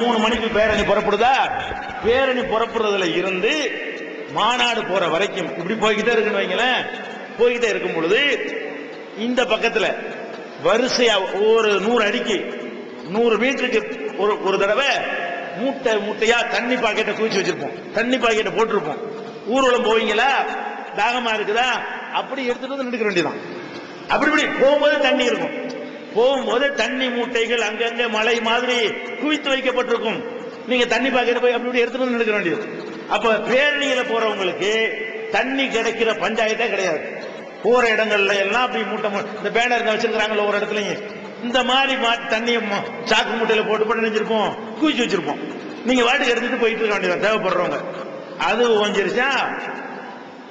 மூணு மணிக்கு பேரணி புறப்படுதா? பேரணி புறப்படுறதுல இருந்து மாநாடு போற வரைக்கும் இப்படி போய்கிட்டே இருக்குன்னு வைங்களேன். போய்கிட்டே இருக்கும் பொழுது இந்த பக்கத்துல வரிசையா ஒரு நூறு அடிக்கு நூறு மீட்டருக்கு ஒரு ஒரு தடவை மூட்டை மூட்டையா தண்ணி பாக்கெட்டை குவிச்சு வச்சிருப்போம். தண்ணி பாக்கெட்டை போட்டிருப்போம். ஊர்வலம் போவீங்களா? தாகமா இருக்குதா? அப்படி எடுத்துட்டு வந்து நின்றுக்க வேண்டியதான் அப்படி இப்படி போகும்போது தண்ணி இருக்கும். போகும்போது தண்ணி மூட்டைகள் அங்கங்க மலை மாதிரி குவித்து வைக்கப்பட்டிருக்கும். நீங்க தண்ணி பாக்கிற போய் அப்படி எடுத்துட்டு வந்து வேண்டியது. அப்ப பேரணியில போறவங்களுக்கு தண்ணி கிடைக்கிற பஞ்சாயத்தே கிடையாது. போற இடங்கள்ல எல்லாம் அப்படி மூட்டை இந்த பேனர் வச்சிருக்கிறாங்களோ ஒரு இடத்துலயும். இந்த மாதிரி மாட்டி தண்ணியை ம- சாக்கு மூட்டையில போட்டு போட்டு நினைச்சிருப்போம் குவிச்சு வச்சிருப்போம். நீங்க வாட்டுக்கு எடுத்துட்டு போயிட்டு இருக்க வேண்டியது தேவைப்படுறவங்க. அது ஓஞ்சிருச்சா?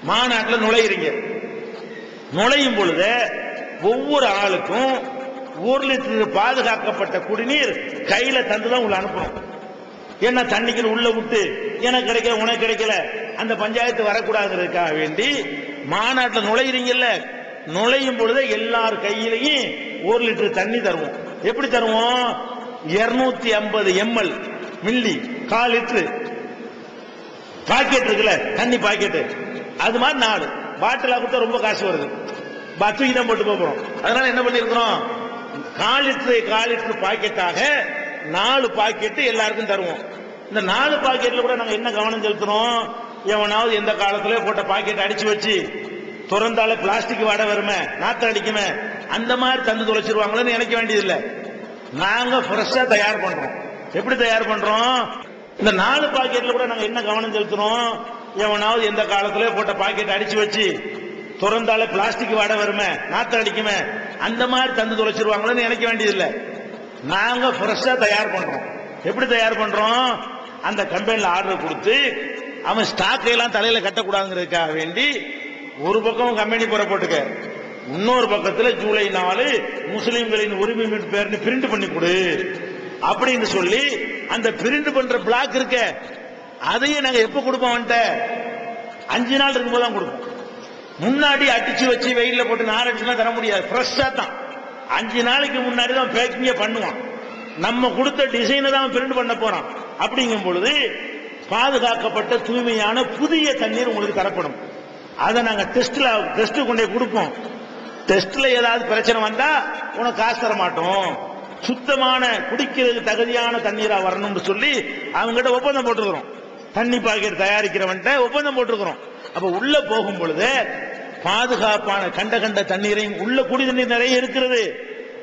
மாநாட்டில் நுழையிறீங்க. நுழையும் பொழுது ஒவ்வொரு ஆளுக்கும் ஒரு லிட்டர் பாதுகாக்கப்பட்ட குடிநீர் கையில தந்துதான் உள்ள அனுப்பணும். என்ன தண்ணிக்கு உள்ள விட்டு எனக்கு கிடைக்கல உனக்கு கிடைக்கல அந்த பஞ்சாயத்து வரக்கூடாதுக்காக வேண்டி மாநாட்டில் நுழையிறீங்கல்ல நுழையும் பொழுது எல்லார் கையிலையும் ஒரு லிட்டர் தண்ணி தருவோம். எப்படி தருவோம்? 250 ஐம்பது எம்எல் மில்லி கால் லிட்டரு. பாக்கெட் இருக்குல்ல தண்ணி பாக்கெட்டு அது மாதிரி நாலு. பாட்டிலாக கொடுத்தா ரொம்ப காசு வருது. பா- தூக்கி தான் போட்டு போகிறோம் அதனால என்ன பண்ணியிருக்கிறோம் கால் லிட்டரு கால் லிட்டர் பாக்கெட்டாக நாலு பாக்கெட்டு எல்லாருக்கும் தருவோம். இந்த நாலு பாக்கெட்ல கூட நாங்க என்ன கவனம் செலுத்துறோம்? எவனாவது எந்த காலத்துல போட்ட பாக்கெட் அடிச்சு வச்சு திறந்தால பிளாஸ்டிக் வாடை வருமே நாத்தம் அடிக்குமே அந்த மாதிரி தந்து தொலைச்சிருவாங்களோன்னு நினைக்க வேண்டியதில்லை. நாங்க ஃப்ரெஷ்ஷா தயார் பண்றோம். எப்படி தயார் பண்றோம்? இந்த நாலு பாக்கெட்ல கூட நாங்க என்ன கவனம் செலுத்துறோம்? எவனாவது எந்த காலத்துல போட்ட பாக்கெட் அடிச்சு வச்சு திறந்தால பிளாஸ்டிக் வாடை வருமே நாத்தம் அடிக்குமே அந்த மாதிரி தந்து தொலைச்சிருவாங்களோன்னு நினைக்க வேண்டியதில்லை. நாங்க ஃப்ரெஷ்ஷா தயார் பண்றோம். எப்படி தயார் பண்றோம்? அந்த கம்பெனில ஆர்டர் கொடுத்து அவன் ஸ்டாக் எல்லாம் தலையில கட்டக்கூடாதுங்கிறதுக்காக வேண்டி ஒரு பக்கம் கம்பெனி புற போட்டுக்க இன்னொரு பக்கத்தில் ஜூலை நாலு முஸ்லிம்களின் உரிமை மீட்பு பேர்னு பிரிண்ட் பண்ணி கொடு அப்படின்னு சொல்லி அந்த பிரிண்ட் பண்ற பிளாக் இருக்க அதையும் நாங்க எப்ப கொடுப்போம் அவன்கிட்ட? அஞ்சு நாள் இருக்கும்போது தான் கொடுப்போம். முன்னாடி அடிச்சு வச்சு வெயிலில் போட்டு நார் அடிச்சுலாம் தர முடியாது. ஃப்ரெஷ்ஷா தான். அஞ்சு நாளைக்கு முன்னாடி தான் பேக்கிங்கே பண்ணுவான். நம்ம கொடுத்த டிசைனை தான் பிரிண்ட் பண்ண போறான். அப்படிங்கும் பொழுது பாதுகாக்கப்பட்ட தூய்மையான புதிய தண்ணீர் உங்களுக்கு தரப்படும். அதை நாங்க டெஸ்ட்ல டெஸ்ட் கொண்டே கொடுப்போம். டெஸ்ட்ல ஏதாவது பிரச்சனை வந்தா உனக்கு காசு தர மாட்டோம். சுத்தமான குடிக்கிறதுக்கு தகுதியான தண்ணீரா வரணும்னு சொல்லி அவங்ககிட்ட ஒப்பந்தம் போட்டுருக்கிறோம். தண்ணி பாக்கெட் தயாரிக்கிறவன்ட்ட ஒப்பந்தம் போட்டிருக்கிறோம். அப்ப உள்ள போகும் பொழுது பாதுகாப்பான கண்ட கண்ட தண்ணீரையும் உள்ள குடி தண்ணீர் நிறைய இருக்கிறது.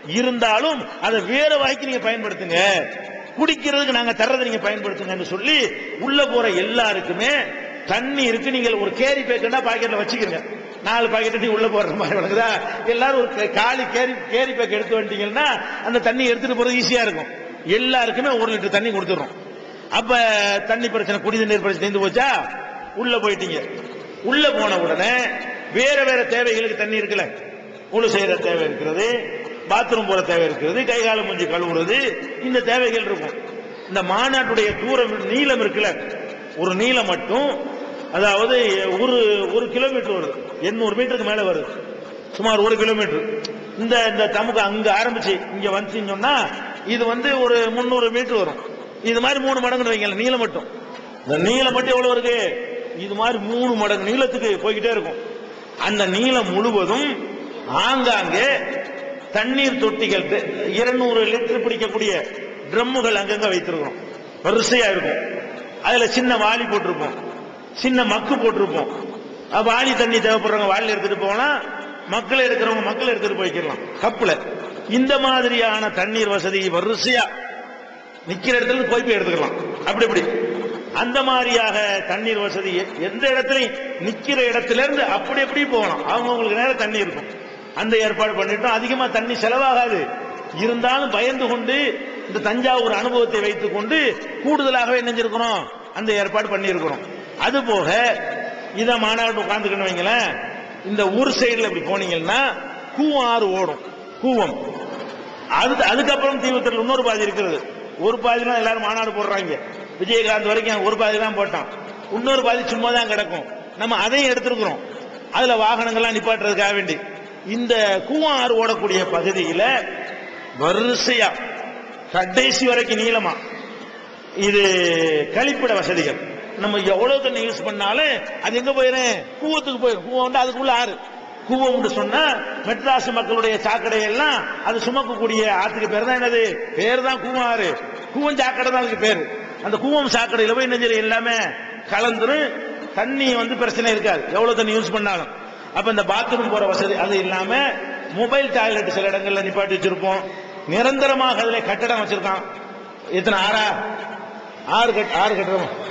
இருந்தாலும் அதை வேற வாய்க்கு நீங்க பயன்படுத்துங்க. குடிக்கிறதுக்கு நாங்க தர்றதை நீங்க பயன்படுத்துங்கன்னு சொல்லி உள்ள போற எல்லாருக்குமே தண்ணி இருக்கு நீங்க ஒரு கேரி பேக்கெட்டா பாக்கெட்ல வச்சுக்கிறீங்க நாலு பாக்கெட் நீ உள்ள போடுற மாதிரி வழங்குதா? எல்லாரும் ஒரு காலி கேரி கேரி பேக் எடுத்து வந்துட்டீங்கன்னா அந்த தண்ணி எடுத்துட்டு போறது ஈஸியா இருக்கும். எல்லாருக்குமே ஒரு லிட்டர் தண்ணி கொடுத்துறோம் அப்ப தண்ணி பிரச்சனை குடி தண்ணீர் பிரச்சனை தீர்ந்து போச்சா? உள்ள போயிட்டீங்க. உள்ள போன உடனே வேற வேற தேவைகளுக்கு தண்ணி இருக்குல்ல. உழு செய்யற தேவை இருக்கிறது பாத்ரூம் போற தேவை இருக்கிறது கை காலம் மூஞ்சி கழுவுறது இந்த தேவைகள் இருக்கும். இந்த மாநாட்டுடைய தூரம் நீளம் இருக்குல்ல. ஒரு நீளம் மட்டும் அதாவது ஒரு ஒரு கிலோமீட்டர் வருது எண்ணூறு மீட்டருக்கு மேல வருது. சுமார் ஒரு கிலோமீட்டர் இந்த இந்த தமுக்கு அங்க ஆரம்பிச்சு இங்க வந்துச்சுன்னு சொன்னா இது வந்து ஒரு முந்நூறு மீட்டர் வரும். இது மாதிரி மூணு மடங்குன்னு வைங்களேன் நீளம் மட்டும். இந்த நீளம் மட்டும் எவ்வளவு இருக்கு? இது மாதிரி மூணு மடங்கு நீளத்துக்கு போய்கிட்டே இருக்கும். அந்த நீளம் முழுவதும் ஆங்காங்கே தண்ணீர் தொட்டிகள் இருநூறு லிட்டர் பிடிக்கக்கூடிய ட்ரம்முகள் அங்கங்க வைத்திருக்கிறோம். வரிசையா இருக்கும். அதுல சின்ன வாளி போட்டிருப்போம். சின்ன மக்கு போட்டிருப்போம். வாளி தண்ணி தேவைப்படுறவங்க வாளில எடுத்துட்டு போனா மக்கள் இருக்கிறவங்க மக்கள் எடுத்துட்டு போய்க்கலாம் கப்புல. இந்த மாதிரியான தண்ணீர் வசதி வரிசையா நிக்கிற இடத்துல போய் போய் எடுத்துக்கலாம். அப்படி இப்படி. அந்த மாதிரியாக தண்ணீர் வசதி எந்த இடத்துலையும் நிக்கிற இடத்துல இருந்து அப்படி எப்படி போகலாம். அவங்கவுங்களுக்கு நேரம் தண்ணி இருக்கும். அந்த ஏற்பாடு பண்ணிட்டோம். அதிகமா தண்ணி செலவாகாது. இருந்தாலும் பயந்து கொண்டு இந்த தஞ்சாவூர் அனுபவத்தை வைத்துக் கொண்டு கூடுதலாகவே நினைஞ்சிருக்கிறோம் அந்த ஏற்பாடு பண்ணியிருக்கிறோம். அது போக இதை மாநாடு உட்காந்துக்கணும் வைங்களேன் இந்த ஊர் சைடில் இப்படி போனீங்கன்னா கூவம் ஆறு ஓடும். கூவம். அது அதுக்கப்புறம் தீவிரத்தில் இன்னொரு பாதி இருக்கிறது. ஒரு பாதிலாம் எல்லாரும் மாநாடு போடுறாங்க. விஜயகாந்த் வரைக்கும் ஒரு பாதி தான் போட்டான். இன்னொரு பாதி சும்மா தான் கிடக்கும். நம்ம அதையும் எடுத்திருக்கிறோம். அதுல வாகனங்கள்லாம் நிப்பாட்டுறதுக்காக வேண்டி. இந்த கூவம் ஆறு ஓடக்கூடிய பகுதியில வரிசையா கடைசி வரைக்கும் நீளமா இது கழிப்பிட வசதிகள். நம்ம எவ்வளவு தண்ணி யூஸ் பண்ணாலும் அது எங்க போயிரும்? கூவத்துக்கு போயிடும் கூவம் வந்து அதுக்குள்ள ஆறு. கூவம்னு சொன்னா மெட்ராஸ் மக்களுடைய சாக்கடை எல்லாம் அது சுமக்கக்கூடிய ஆத்துக்கு பேர் தான் என்னது? பேர் தான் கூவம் ஆறு கூவம் சாக்கடை தான் அதுக்கு பேரு. அந்த கூவம் சாக்கடையில் போய் என்ன செய்யும் எல்லாமே கலந்துரும். தண்ணி வந்து பிரச்சனை இருக்காது. எவ்வளவு தண்ணி யூஸ் பண்ணாலும். அப்ப இந்த பாத்ரூம் போற வசதி அது இல்லாம மொபைல் டாய்லெட் சில இடங்கள்ல நிப்பாட்டி வச்சிருப்போம். நிரந்தரமாக அதுல கட்டடம் வச்சிருக்கான். எத்தனை? ஆறா? ஆறு கட் ஆறு கட்டடம்?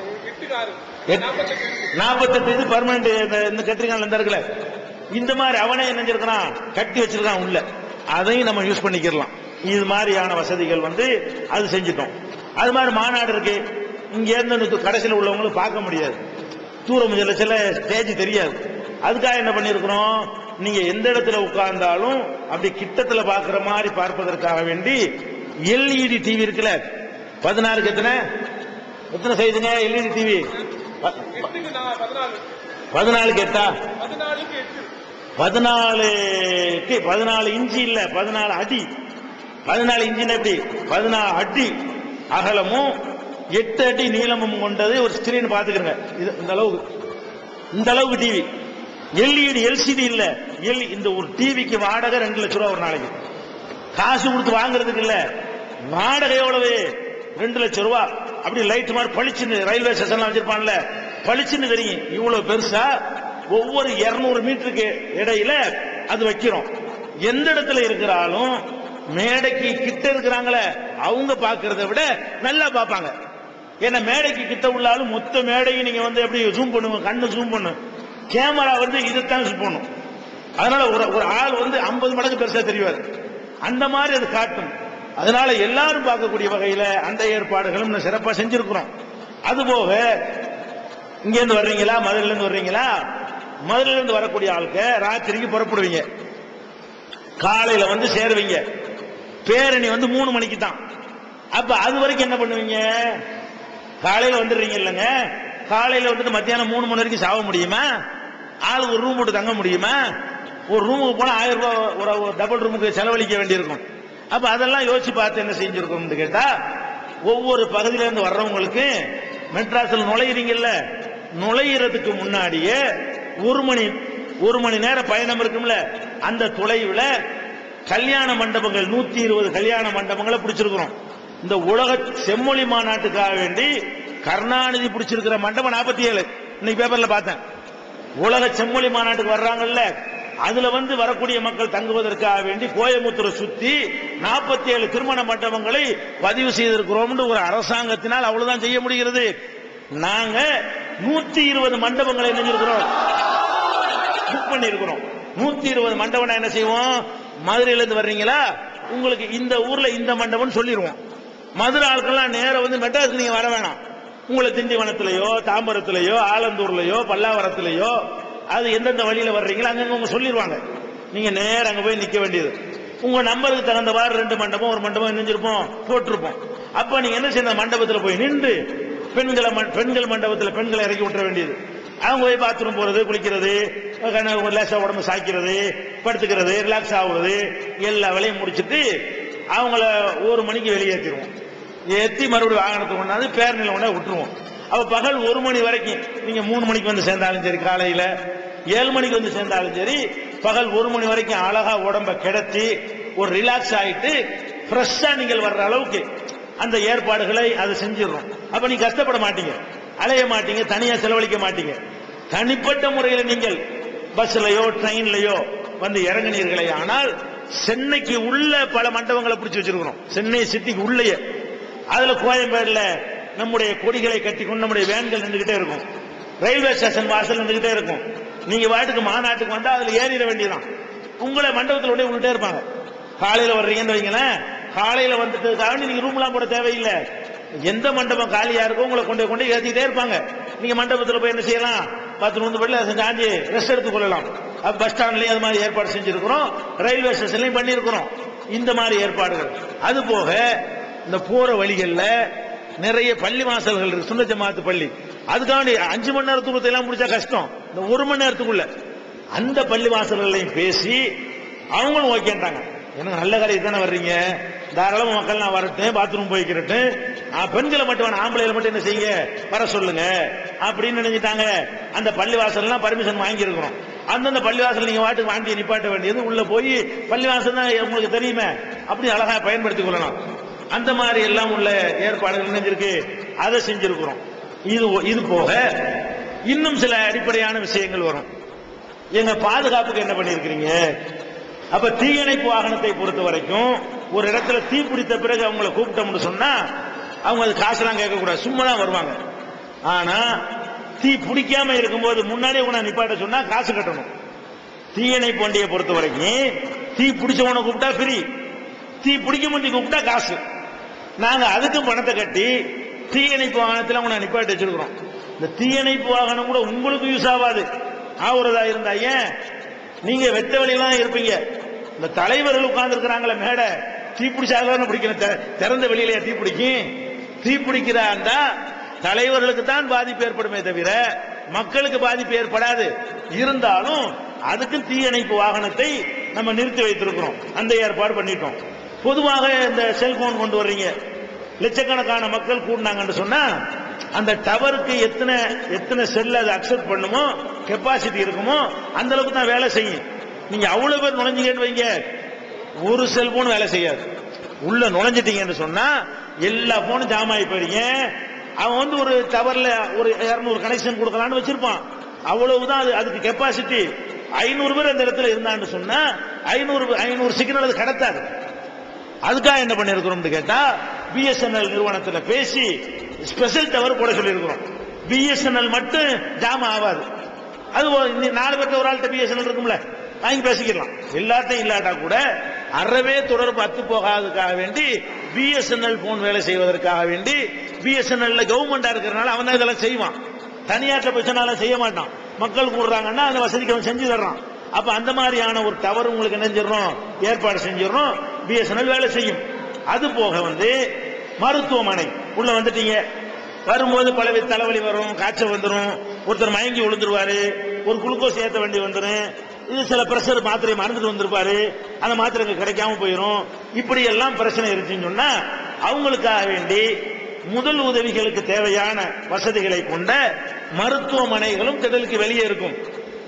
நாற்பத்தெட்டு இது பர்மனன்ட் இந்த கத்திரிக்காய் இந்த இருக்குல்ல இந்த மாதிரி அவனே என்ன கட்டி வச்சிருக்கான் உள்ள. அதையும் நம்ம யூஸ் பண்ணிக்கிறலாம். இது மாதிரியான வசதிகள் வந்து அது செஞ்சிட்டோம். அது மாதிரி மாநாடு இருக்கு. இங்க இருந்து கடைசியில் உள்ளவங்களும் பார்க்க முடியாது. தூரம் சில சில ஸ்டேஜ் தெரியாது. அதுக்காக என்ன பண்ணிருக்கிறோம் நீங்க எந்த இடத்துல உட்கார்ந்தாலும் அப்படி கிட்டத்துல பாக்குற மாதிரி பார்ப்பதற்காக வேண்டி எல்இடி டிவி இருக்குல்ல. பதினாறுக்கு எத்தனை? எத்தனை செய்துங்க எல்இடி டிவி பதினாலுக்கு எட்டா? பதினாலுக்கு பதினாலு இன்ச்சு இல்ல பதினாலு அடி. பதினாலு இன்ச்சின் எப்படி? பதினாலு அடி. அகலமும் எட்டு அடி நீளமும் கொண்டது ஒரு ஸ்கிரீன் பாத்துக்கிறங்க இது இந்த அளவுக்கு. இந்த அளவுக்கு டிவி எல்இடி எல்சிடி இல்ல. எல் இந்த ஒரு டிவிக்கு வாடகை ரெண்டு லட்ச ரூபா ஒரு நாளைக்கு. காசு கொடுத்து வாங்குறதுக்கு இல்ல. வாடகை எவ்வளவு? ரெண்டு லட்ச ரூபா. அப்படி லைட் மாதிரி பளிச்சுன்னு ரயில்வே ஸ்டேஷன்ல வச்சிருப்பான்ல. பளிச்சுன்னு தெரியும். இவ்வளவு பெருசா? ஒவ்வொரு 200 மீட்டருக்கு இடையில அது வைக்கிறோம். எந்த இடத்துல இருக்கிறாலும் மேடைக்கு கிட்ட இருக்கிறாங்களே அவங்க பாக்குறத விட நல்லா பார்ப்பாங்க. ஏன்னா மேடைக்கு கிட்ட உள்ளாலும் மொத்த மேடையும் நீங்க வந்து எப்படி ஜூம் பண்ணுவோம் கண்ணு ஜூம் பண்ணும் கேமரா வந்து இதைத்தான் ஜூம் பண்ணும். அதனால ஒரு ஒரு ஆள் வந்து 50 மடங்கு பெருசா தெரிவார். அந்த மாதிரி அது காட்டும். அதனால எல்லாரும் பார்க்கக்கூடிய வகையில அந்த ஏற்பாடுகளும் சிறப்பா செஞ்சிருக்கிறோம். அதுபோக இங்க இருந்து வர்றீங்களா மதுரையில இருந்து வர்றீங்களா? மதுரையில இருந்து வரக்கூடிய ஆளுக்கு ராத்திரிக்கு புறப்படுவீங்க. காலையில வந்து சேருவீங்க. பேரணி வந்து மூணு மணிக்கு தான். அப்ப அது வரைக்கும் என்ன பண்ணுவீங்க? காலையில வந்துடுறீங்க இல்லைங்க? காலையில வந்துட்டு மத்தியானம் மூணு மணி வரைக்கும் சாக முடியுமா? ஆளுக்கு ஒரு ரூம் போட்டு தங்க முடியுமா? ஒரு ரூமுக்கு போனா ஆயிரம் ரூபாய் ஒரு ஒரு டபுள் ரூமுக்கு செலவழிக்க வேண்டியிருக்கும். அப்ப அதெல்லாம் யோசிச்சு பார்த்து என்ன செஞ்சிருக்கோம்னு கேட்டா ஒவ்வொரு பகுதியில இருந்து வர்றவங்களுக்கு மெட்ராஸில் நுழையிறீங்கல்ல? நுழையிறதுக்கு முன்னாடியே ஒரு மணி ஒரு மணி நேர பயணம் இருக்கும்ல? அந்த தொலைவில் கல்யாண மண்டபங்கள் நூத்தி இருபது கல்யாண மண்டபங்களை பிடிச்சிருக்கிறோம். இந்த உலக செம்மொழி மாநாட்டுக்காக வேண்டி கருணாநிதி பிடிச்சிருக்கிற மண்டபம் நாற்பத்தி ஏழு இன்னைக்கு பேப்பர்ல பார்த்தேன். உலக செம்மொழி மாநாட்டுக்கு வர்றாங்கல்ல அதுல வந்து வரக்கூடிய மக்கள் தங்குவதற்காக வேண்டி கோயமுத்தூரை சுத்தி நாற்பத்தி ஏழு திருமண மண்டபங்களை பதிவு செய்திருக்கிறோம் ஒரு அரசாங்கத்தினால் அவ்வளவுதான் செய்ய முடிகிறது. நாங்க நூத்தி இருபது மண்டபங்களை நினைஞ்சிருக்கிறோம் புக் பண்ணிருக்கிறோம் நூத்தி இருபது மண்டபம் என்ன செய்வோம்? மதுரையில இருந்து வர்றீங்களா? உங்களுக்கு இந்த ஊர்ல இந்த மண்டபம் சொல்லிடுவோம் மதுரை ஆட்கள்லாம் நேரம் வந்து மெட்ராஸ் நீங்க வர வேணாம். உங்களை திண்டிவனத்திலேயோ தாம்பரத்திலேயோ ஆலந்தூர்லயோ பல்லாவரத்திலேயோ அது எந்தெந்த வழியில வர்றீங்களோ அங்கங்க உங்க சொல்லிடுவாங்க நீங்க நேரம் அங்க போய் நிக்க வேண்டியது. உங்க நம்பருக்கு தகுந்தவாறு ரெண்டு மண்டபம் ஒரு மண்டபம் நினைஞ்சிருப்போம் போட்டிருப்போம். அப்ப நீங்க என்ன செய்யணும்? மண்டபத்துல போய் நின்று பெண்களை பெண்கள் மண்டபத்துல பெண்களை இறக்கி விட்டுற வேண்டியது. அவங்க போய் பாத்ரூம் போறது குளிக்கிறது லேசா உடம்பு சாய்க்கிறது படுத்துக்கிறது ரிலாக்ஸ் ஆகுறது எல்லா வேலையும் முடிச்சிட்டு அவங்கள ஒரு மணிக்கு வெளியேற்றிடுவோம் ஏற்றி மறுபடியும் வாகனத்தை கொண்டாந்து பேரணியில் கொண்டாந்து விட்டுருவோம். அப்போ பகல் ஒரு மணி வரைக்கும் நீங்கள் மூணு மணிக்கு வந்து சேர்ந்தாலும் சரி காலையில் ஏழு மணிக்கு வந்து சேர்ந்தாலும் சரி பகல் ஒரு மணி வரைக்கும் அழகாக உடம்ப கிடத்தி ஒரு ரிலாக்ஸ் ஆகிட்டு ஃப்ரெஷ்ஷாக நீங்கள் வர்ற அளவுக்கு அந்த ஏற்பாடுகளை அதை செஞ்சிடறோம். அப்போ நீங்கள் கஷ்டப்பட மாட்டீங்க. அலைய மாட்டீங்க தனியாக செலவழிக்க மாட்டீங்க. தனிப்பட்ட முறையில் நீங்கள் பஸ்லையோ ட்ரெயின்லையோ வந்து இறங்கினீர்களே ஆனால் சென்னைக்கு உள்ள பல மண்டபங்களை பிடிச்சி வச்சிருக்கிறோம். சென்னை சிட்டிக்கு உள்ளேயே. அதுல கோயம்பேடுல நம்முடைய கொடிகளை கட்டிக்கொண்டு நம்முடைய வேன்கள் நின்றுகிட்டே இருக்கும். ரயில்வே ஸ்டேஷன் வாசல் நின்றுகிட்டே இருக்கும். நீங்க வாட்டுக்கு மாநாட்டுக்கு வந்தா அதுல ஏறிட வேண்டியதான் உங்களை மண்டபத்தில் உடனே விட்டுட்டே இருப்பாங்க. காலையில வர்றீங்கன்னு வைங்களேன் காலையில வந்துட்டு நீங்க ரூம்லாம் போட தேவையில்லை. எந்த மண்டபம் காலியா இருக்கோ உங்களை கொண்டு கொண்டு ஏத்திட்டே இருப்பாங்க. நீங்க மண்டபத்துல போய் என்ன செய்யலாம்? பத்து நூறு படில செஞ்சாஞ்சு ரெஸ்ட் எடுத்துக் கொள்ளலாம். பஸ் ஸ்டாண்ட்லயும் அது மாதிரி ஏற்பாடு செஞ்சிருக்கிறோம். ரயில்வே ஸ்டேஷன்லயும் பண்ணியிருக்கிறோம். இந்த மாதிரி ஏற்பாடுகள். அது போக இந்த போற வழிகள்ல நிறைய பள்ளி வாசல்கள் இருக்கு சுண்ண ஜமாத்து பள்ளி. அதுக்காண்டி அஞ்சு மணி நேர எல்லாம் முடிச்சா கஷ்டம். இந்த ஒரு மணி நேரத்துக்குள்ள. அந்த பள்ளி வாசல்களையும் பேசி அவங்களும் ஓகேன்றாங்க எனக்கு நல்ல காரியம் தானே வர்றீங்க? தாராளமாக மக்கள் நான் வரட்டும் பாத்ரூம் போய்க்கிறட்டும் ஆ, பெண்களை மட்டும் வேணும் ஆம்பளைகளை மட்டும் என்ன செய்யுங்க? வர சொல்லுங்க. அப்படின்னு நினைச்சிட்டாங்க அந்த பள்ளிவாசல்லாம் பர்மிஷன் வாங்கியிருக்கிறோம். அந்தந்த பள்ளிவாசல் நீங்கள் வாட்டுக்கு வாங்கி நிப்பாட்ட வேண்டியது உள்ளே போய் பள்ளிவாசல் தான் உங்களுக்கு தெரியுமே? அப்படி அழகாக பயன்படுத்திக் கொள்ளணும். அந்த மாதிரி எல்லாம் உள்ள ஏற்பாடுகள் நினைஞ்சிருக்கு அதை செஞ்சிருக்கிறோம். இது இது போக இன்னும் சில அடிப்படையான விஷயங்கள் வரும். எங்க பாதுகாப்புக்கு என்ன பண்ணிருக்கிறீங்க அப்ப தீயணைப்பு வாகனத்தை பொறுத்த வரைக்கும் ஒரு இடத்துல தீ பிடித்த பிறகு அவங்கள கூப்பிட்டோம்னு சொன்னா அவங்க அது காசுலாம் கேட்கக்கூடாது. சும்மா தான் வருவாங்க. ஆனா தீ பிடிக்காம இருக்கும்போது முன்னாடியே உன நிப்பாட்ட சொன்னா காசு கட்டணும். தீயணைப்பு வண்டியை பொறுத்த வரைக்கும் தீ பிடிச்சவனை கூப்பிட்டா ஃப்ரீ தீ பிடிக்க முடிஞ்சு கூப்பிட்டா காசு. நாங்கள் அதுக்கும் பணத்தை கட்டி தீயணைப்பு வாகனத்தில் உங்களை நிப்பாட்டி வச்சிருக்கிறோம். இந்த தீயணைப்பு வாகனம் கூட உங்களுக்கு யூஸ் ஆகாது. ஆகுறதா இருந்தா ஏன்? நீங்க வெத்த வெளியெல்லாம் இருப்பீங்க. இந்த தலைவர்கள் உட்கார்ந்துருக்கிறாங்களே மேடை தீ பிடிக்கணும்? திறந்த வெளியிலேயே தீ பிடிக்கும் தீ தலைவர்களுக்கு தான் பாதிப்பு ஏற்படுமே தவிர மக்களுக்கு பாதிப்பு ஏற்படாது. இருந்தாலும் அதுக்கும் தீயணைப்பு வாகனத்தை நம்ம நிறுத்தி வைத்திருக்கிறோம். அந்த ஏற்பாடு பண்ணிட்டோம். பொதுவாக இந்த செல்போன் கொண்டு வர்றீங்க. லட்சக்கணக்கான மக்கள் கூடினாங்கன்னு சொன்னா அந்த டவருக்கு எத்தனை எத்தனை செல் அதை அக்செப்ட் பண்ணுமோ கெப்பாசிட்டி இருக்குமோ அந்த அளவுக்கு தான் வேலை செய்யும். நீங்க அவ்வளவு பேர் நுழைஞ்சீங்கன்னு வைங்க. ஒரு செல்போன் வேலை செய்யாது. உள்ள நுழைஞ்சிட்டீங்கன்னு சொன்னா எல்லா போனும் ஜாமாயி ஆகி போறீங்க அவன் வந்து ஒரு டவர்ல ஒரு 200 கனெக்ஷன் கொடுக்கலாம்னு வச்சிருப்பான். அவ்வளவுதான் அது அதுக்கு கெப்பாசிட்டி ஐநூறு பேர் அந்த இடத்துல இருந்தான்னு சொன்னா ஐநூறு ஐநூறு சிக்னல் அது கடத்தாது. அதுக்காக என்ன பண்ணிருக்கிறோம்னு கேட்டா பிஎஸ்என்எல் நிறுவனத்தில் பேசி ஸ்பெஷல் டவர் போட சொல்லியிருக்கிறோம் பிஎஸ்என்எல் மட்டும் ஜாம ஆகாது. அது நாலு பேர்த்த ஒரு ஆள்கிட்ட பிஎஸ்என்எல் இருக்கும்ல வாங்கி பேசிக்கலாம் எல்லாத்தையும் இல்லாட்டா கூட அறவே தொடர்பு அத்து போகாததுக்காக வேண்டி பிஎஸ்என்எல் போன் வேலை செய்வதற்காக வேண்டி பிஎஸ்என்எல்ல கவர்மெண்டா இருக்கிறனால அவன் தான் இதெல்லாம் செய்வான். தனியாற்ற பிரச்சனால செய்ய மாட்டான். மக்கள் கூடுறாங்கன்னா அந்த வசதிக்கு அவன் செஞ்சு தர்றான். அப்ப அந்த மாதிரியான ஒரு டவர் உங்களுக்கு நினைஞ்சிடறோம் ஏற்பாடு செஞ்சிடறோம் பிஎஸ்என்எல் வேலை செய்யும். அது போக வந்து மருத்துவமனை. உள்ள வந்துட்டீங்க. வரும்போது பல தலைவலி வரும் காய்ச்சல் வந்துடும் ஒருத்தர் மயங்கி விழுந்துருவாரு. ஒரு குளுக்கோஸ் ஏற்ற வேண்டி வந்துடும் இது சில பிரஷர் மாத்திரை மறந்துட்டு வந்திருப்பாரு. அந்த மாத்திரை கிடைக்காம போயிடும் இப்படி எல்லாம் பிரச்சனை இருந்துச்சுன்னு சொன்னா அவங்களுக்காக வேண்டி முதல் உதவிகளுக்கு தேவையான வசதிகளை கொண்ட மருத்துவமனைகளும் திடலுக்கு வெளியே இருக்கும்.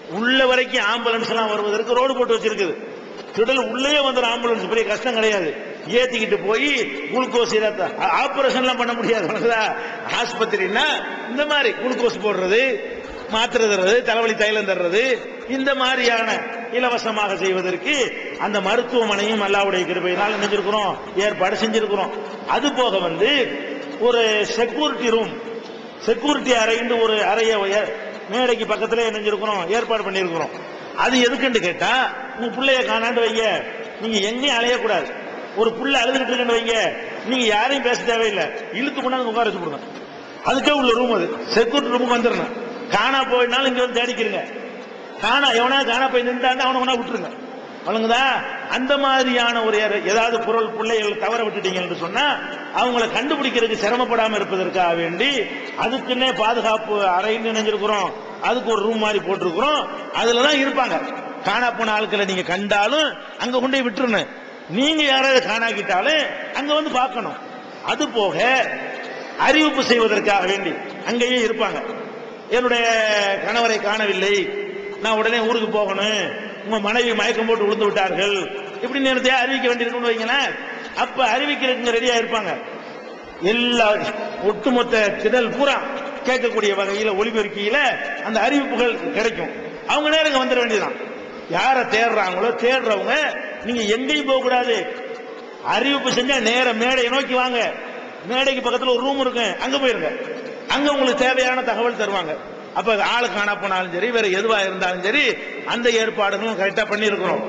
உள்ள வரைக்கும் ஆம்புலன்ஸ் எல்லாம் வருவதற்கு ரோடு போட்டு வச்சிருக்குது. திடல் உள்ளே வந்துடும் ஆம்புலன்ஸ். பெரிய கஷ்டம் கிடையாது. ஏத்திக்கிட்டு போய் குளுக்கோஸ் ஆபரேஷன்லாம் பண்ண முடியாது. உனக்குதா? ஆஸ்பத்திரின்னா இந்த மாதிரி குளுக்கோஸ் போடுறது மாத்திரை தர்றது தலைவலி தைலம் தர்றது இந்த மாதிரியான இலவசமாக செய்வதற்கு அந்த மருத்துவமனையும் அல்லாவுடைய கிருபையினால் நினைஞ்சிருக்கிறோம் ஏற்பாடு செஞ்சிருக்கிறோம். அது போக வந்து ஒரு செக்யூரிட்டி ரூம் செக்யூரிட்டி அறைன்னு ஒரு அறைய மேடைக்கு பக்கத்துல நினைஞ்சிருக்கிறோம் ஏற்பாடு பண்ணியிருக்கிறோம். அது எதுக்குன்னு கேட்டா உங்க பிள்ளைய காணாண்டு வைங்க. நீங்க எங்கேயும் அலையக்கூடாது. ஒரு புள்ள அழுதுகிட்டு இருக்குன்னு வைங்க. நீங்க யாரையும் பேச தேவையில்லை. இழுத்து கொண்டாந்து உட்கார வச்சு கொடுங்க. அதுக்கே உள்ள ரூம் அது. செக்யூரிட்டி ரூமுக்கு வந்துடணும். காணா போயினாலும் இங்க வந்து தேடிக்கிறீங்க காணா எவனா காணா போய் நின்றாண்டு அவனை வேணா விட்டுருங்க. வழங்குதா? அந்த மாதிரியான ஒரு ஏதாவது பொருள் பிள்ளைகள் தவற விட்டுட்டீங்கன்னு சொன்னா அவங்கள கண்டுபிடிக்கிறதுக்கு சிரமப்படாம இருப்பதற்காக வேண்டி அதுக்குன்னே பாதுகாப்பு அறைன்னு நினைஞ்சிருக்கிறோம். அதுக்கு ஒரு ரூம் மாதிரி போட்டிருக்கிறோம். அதுல தான் இருப்பாங்க. காணா போன ஆட்களை நீங்க கண்டாலும் அங்க கொண்டு போய் விட்டுருணும் நீங்க யாராவது காணாக்கிட்டாலும் அங்க வந்து பார்க்கணும். அது போக அறிவிப்பு செய்வதற்காக வேண்டி அங்கேயே இருப்பாங்க. என்னுடைய கணவரை காணவில்லை. நான் உடனே ஊருக்கு போகணும். உங்க மனைவி மயக்கம் போட்டு விழுந்து விட்டார்கள். இப்படி நேரத்தையே அறிவிக்க வேண்டியிருக்கும்னு வைங்களேன். அப்ப அறிவிக்கிறதுக்கு ரெடியா இருப்பாங்க. எல்லா ஒட்டுமொத்த திடல் பூரா கேட்கக்கூடிய வகையில் ஒளிபெருக்கியில அந்த அறிவிப்புகள் கிடைக்கும். அவங்க நேரம் வந்துட வேண்டியதுதான். யாரை தேடுறாங்களோ தேடுறவங்க நீங்க எங்கேயும் போக கூடாது. அறிவிப்பு செஞ்சா நேர மேடையை நோக்கி வாங்க. மேடைக்கு பக்கத்தில் ஒரு ரூம் இருக்கு அங்க போயிருங்க. அங்க உங்களுக்கு தேவையான தகவல் தருவாங்க. அப்ப ஆளு காணா போனாலும் சரி வேற எதுவா இருந்தாலும் சரி அந்த ஏற்பாடுகளும் கரெக்டா பண்ணியிருக்கிறோம்.